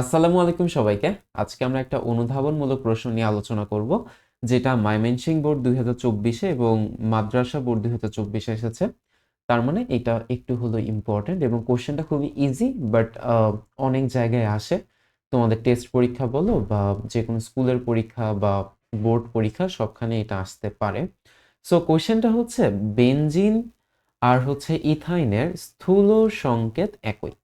আসসালামু আলাইকুম সবাইকে। আজকে আমরা একটা অনুধাবনমূলক প্রশ্ন নিয়ে আলোচনা করব, যেটা মাইমেনসিং বোর্ড দুই হাজার চব্বিশে এবং মাদ্রাসা বোর্ড দুই হাজার চব্বিশে এসেছে। তার মানে এটা একটু হলো ইম্পর্টেন্ট এবং কোশ্চেনটা খুবই ইজি বাট অনেক জায়গায় আসে। তোমাদের টেস্ট পরীক্ষা বলো বা যে কোনো স্কুলের পরীক্ষা বা বোর্ড পরীক্ষা, সবখানে এটা আসতে পারে। সো কোশ্চেনটা হচ্ছে বেনজিন আর হচ্ছে ইথাইনের স্থূল সংকেত একই।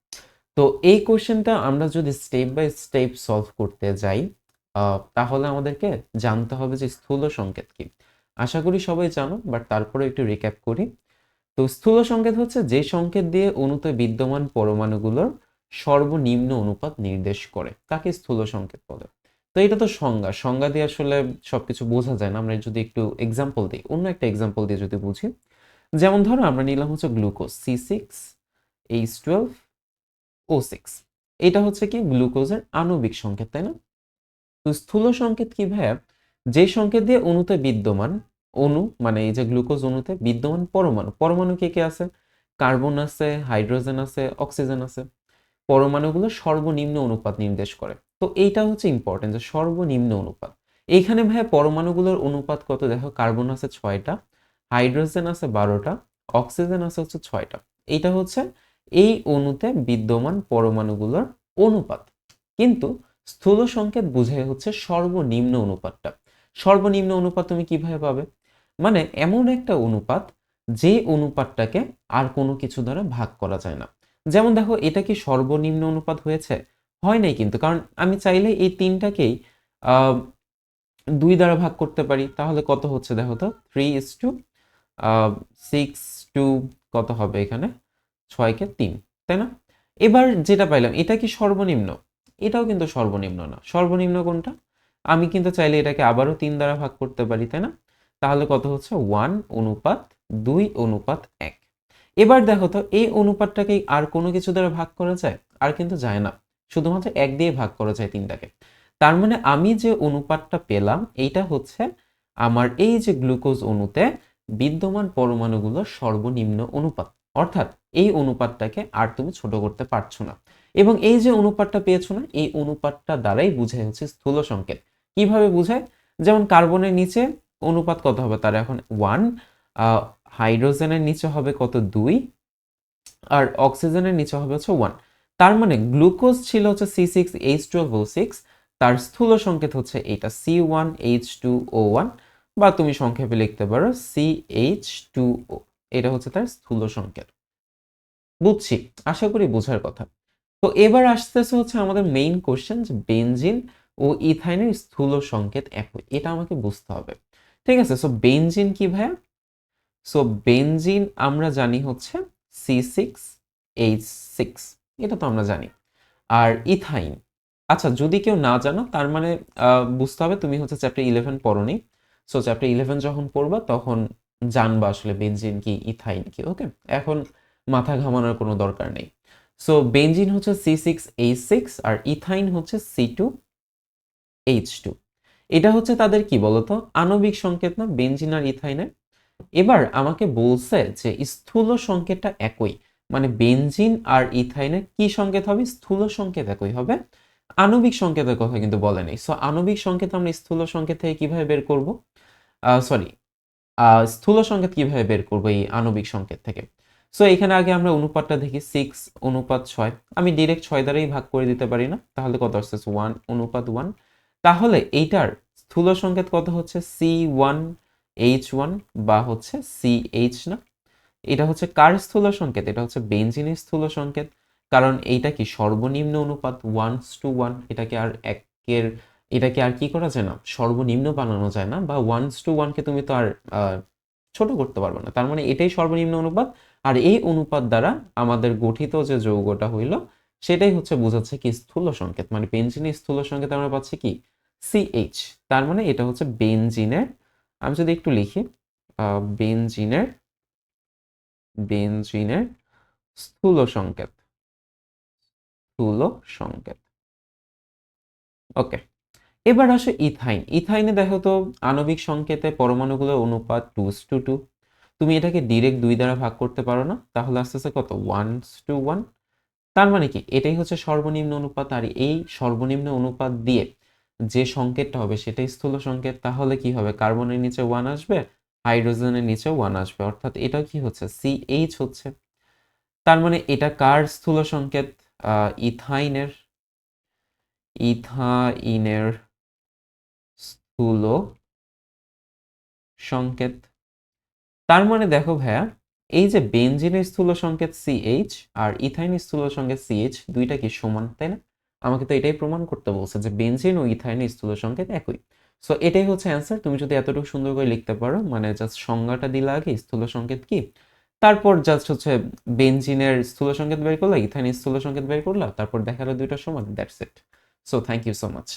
তো এই কোশ্চেনটা আমরা যদি স্টেপ বাই স্টেপ সলভ করতে যাই তাহলে আমাদেরকে জানতে হবে যে স্থূল সংকেত কি। আশা করি সবাই জানো বাট তারপরে একটু রিক্যাপ করি। তো স্থূল সংকেত হচ্ছে যে সংকেত দিয়ে অণুতে বিদ্যমান পরমাণুগুলোর সর্বনিম্ন অনুপাত নির্দেশ করে, তাকে স্থূল সংকেত বলে। তো এটা তো সংজ্ঞা সংজ্ঞা দিয়ে আসলে সবকিছু বোঝা যায় না। আমরা যদি একটু এক্সাম্পল দিই, অন্য একটা এক্সাম্পল দিয়ে যদি বুঝি। যেমন ধরো আমরা নিলাম হচ্ছে glucose C six H twelve O six এটা হচ্ছে কি গ্লুকোজের আণবিক সংকেত, তাই না? তো স্থূল সংকেত কি ভাইয়া? যে সংকেত দিয়ে অণুতে বিদ্যমান অণু মানে এই যে গ্লুকোজ অণুতে বিদ্যমান পরমাণু পরমাণু কে কে আছে? কার্বন আছে, হাইড্রোজেন আছে, অক্সিজেন আছে। পরমাণুগুলো সর্বনিম্ন অনুপাত নির্দেশ করে। তো এইটা হচ্ছে ইম্পর্টেন্ট যে সর্বনিম্ন অনুপাত। এইখানে ভাইয়া পরমাণুগুলোর অনুপাত কত? দেখো, কার্বন আছে ছয়টা, হাইড্রোজেন আছে বারোটা, অক্সিজেন আছে হচ্ছে ছয়টা। এইটা হচ্ছে এই অণুতে বিদ্যমান পরমাণুগুলোর অনুপাত। কিন্তু স্থূল সংকেত বোঝায় হচ্ছে সর্বনিম্ন অনুপাতটা। সর্বনিম্ন অনুপাত তুমি কীভাবে পাবে? মানে এমন একটা অনুপাত যে অনুপাতটাকে আর কোনো কিছু দ্বারা ভাগ করা যায় না। যেমন দেখো, এটা কি সর্বনিম্ন অনুপাত হয়েছে? হয় নাই কিন্তু, কারণ আমি চাইলে এই তিনটাকেই দুই দ্বারা ভাগ করতে পারি। তাহলে কত হচ্ছে দেখো তো? Three is to six two কত হবে এখানে? ছয়কে তিন, তাই না? এবার যেটা পাইলাম, এটা কি সর্বনিম্ন? এটাও কিন্তু সর্বনিম্ন না। সর্বনিম্ন কোনটা? আমি কিন্তু চাইলে এটাকে আবারও তিন দ্বারা ভাগ করতে পারি, তাই না? তাহলে কত হচ্ছে? ওয়ান অনুপাত দুই অনুপাত এক। এবার দেখো তো, এই অনুপাতটাকে আর কোনো কিছু দ্বারা ভাগ করা যায়? আর কিন্তু যায় না। শুধুমাত্র এক দিয়ে ভাগ করা যায় তিনটাকে। তার মানে আমি যে অনুপাতটা পেলাম, এইটা হচ্ছে আমার এই যে গ্লুকোজ অণুতে বিদ্যমান পরমাণুগুলোর সর্বনিম্ন অনুপাত। অর্থাৎ এই অনুপাতটাকে আর তুমি ছোট করতে পারছ না। এবং এই যে অনুপাতটা পেয়েছ না, এই অনুপাতটা দ্বারাই বোঝায় হচ্ছে স্থূল সংকেত। কীভাবে বোঝায়? যেমন কার্বনের নিচে অনুপাত কত হবে? তার এখন ওয়ান হাইড্রোজেনের নিচে হবে কত দুই, আর অক্সিজেনের নিচে হবে হচ্ছে ওয়ান তার মানে গ্লুকোজ ছিল হচ্ছে C six H twelve O six তার স্থূল সংকেত হচ্ছে এইটা C one H two O one বা তুমি সংক্ষেপে লিখতে পারো সি এইচ টু ও এটা হচ্ছে তার স্থূল সংকেত। বুঝছি, আশা করি বোঝার কথা। তো এবার আসতেছে হচ্ছে আমাদের মেইন কোশ্চেন যে বেনজিন ও ইথাইনের স্থূল সংকেত একই, এটা আমাকে বুঝতে হবে। ঠিক আছে সো বেনজিন কি ভাইয়া? সো বেনজিন আমরা জানি হচ্ছে সি সিক্স এইচ সিক্স এটা তো আমরা জানি। আর ইথাইন আচ্ছা যদি কেউ না জানো, তার মানে বুঝতে হবে তুমি হচ্ছে চ্যাপ্টার ইলেভেন পড়ো নি সো চ্যাপ্টার ইলেভেন যখন পড়বা, তখন জানবা আসলে বেঞ্জিন কি ইথাইন কি? ওকে এখন মাথা ঘামানোর কোনো দরকার নেই। সো বেঞ্জিন হচ্ছে সি সিক্স এইচ সিক্স আর ইথাইন হচ্ছে সি টু এইচ টু এটা হচ্ছে তাদের কি বলতো? আণবিক সংকেত না বেঞ্জিন আর ইথাইনের? এবার আমাকে বলছে যে স্থূল সংকেতটা একই মানে বেনজিন আর ইথাইনের কি সংকেত হবে? স্থূল সংকেত একই হবে। আণবিক সংকেতের কথা কিন্তু বলে নেই। সো আণবিক সংকেত আমরা স্থূল সংকেত থেকে কীভাবে বের করব? সরি স্থূল সংকেত কীভাবে বের করব এই আণবিক সংকেত থেকে? সো এখানে আগে আমরা অনুপাতটা দেখি সিক্স অনুপাত ছয়। আমি ডিরেক্ট ছয় দ্বারাই ভাগ করে দিতে পারি না, তাহলে কত আসছে? ওয়ান অনুপাত ওয়ান তাহলে এইটার স্থূল সংকেত কত হচ্ছে? সি ওয়ান এইচ ওয়ান বা হচ্ছে সি এইচ না? এটা হচ্ছে কার স্থূল সংকেত? এটা হচ্ছে বেনজিনের স্থূল সংকেত। কারণ এইটা কি সর্বনিম্ন অনুপাত? ওয়ানস টু ওয়ান এটাকে আর একের এটাকে আর কি করা যায় না? সর্বনিম্ন বানানো যায় না? বা ওয়ানস টু ওয়ানকে তুমি তো আর ছোট করতে পারবে না। তার মানে এটাই সর্বনিম্ন অনুপাত। আর এই অনুপাত দ্বারা আমাদের গঠিত যে যৌগটা হইল সেটাই হচ্ছে বোঝাচ্ছে কি স্থূল সংকেত। মানে বেনজিনের স্থূল সংকেত আমরা পাচ্ছি কি? সিএইচ তার মানে এটা হচ্ছে বেনজিনের আমি যদি একটু লিখি আহ, বেনজিনের বেনজিনের স্থূল সংকেত। স্থূল সংকেত। ওকে এবার আসে ইথাইন। ইথাইনে দেখো তো, আণবিক সংকেতে পরমাণুগুলোর অনুপাত টু টু টু। তুমি এটাকে ডিরেক্ট দুই দ্বারা ভাগ করতে পারো না, তাহলে আস্তে আস্তে কত? One two one. তার মানে কি? এটাই হচ্ছে সর্বনিম্ন অনুপাত, আর এই সর্বনিম্ন অনুপাত দিয়ে যে সংকেতটা হবে সেটাই স্থূল সংকেত। তাহলে কি হবে? কার্বনের নিচে ওয়ান আসবে, হাইড্রোজেনের নিচে ওয়ান আসবে। অর্থাৎ এটা কি হচ্ছে? সিএইচ হচ্ছে। তার মানে এটা কার স্থূল সংকেত? ইথাইনের। ইথাইনের স্থূল সংকেত। তার মানে দেখো ভাইয়া, এই যে বেনজিনের স্থূল সংকেত সিএইচ আর ইথাইনের স্থূল সংকেত সিএইচ দুইটা কি সমান, তাই না? আমাকে তো এটাই প্রমাণ করতে বলছে যে বেনজিন ও ইথাইনের স্থূল সংকেত একই। সো এটাই হচ্ছে অ্যান্সার তুমি যদি এতটুকু সুন্দর করে লিখতে পারো মানে জাস্ট সংজ্ঞাটা দিলে আগে স্থূল সংকেত কি? তারপর জাস্ট হচ্ছে বেঞ্জিনের স্থূল সংকেত বের করলা, ইথাইনের স্থূল সংকেত বের করলা, তারপর দেখাল দুইটা সমান that's it so thank you so much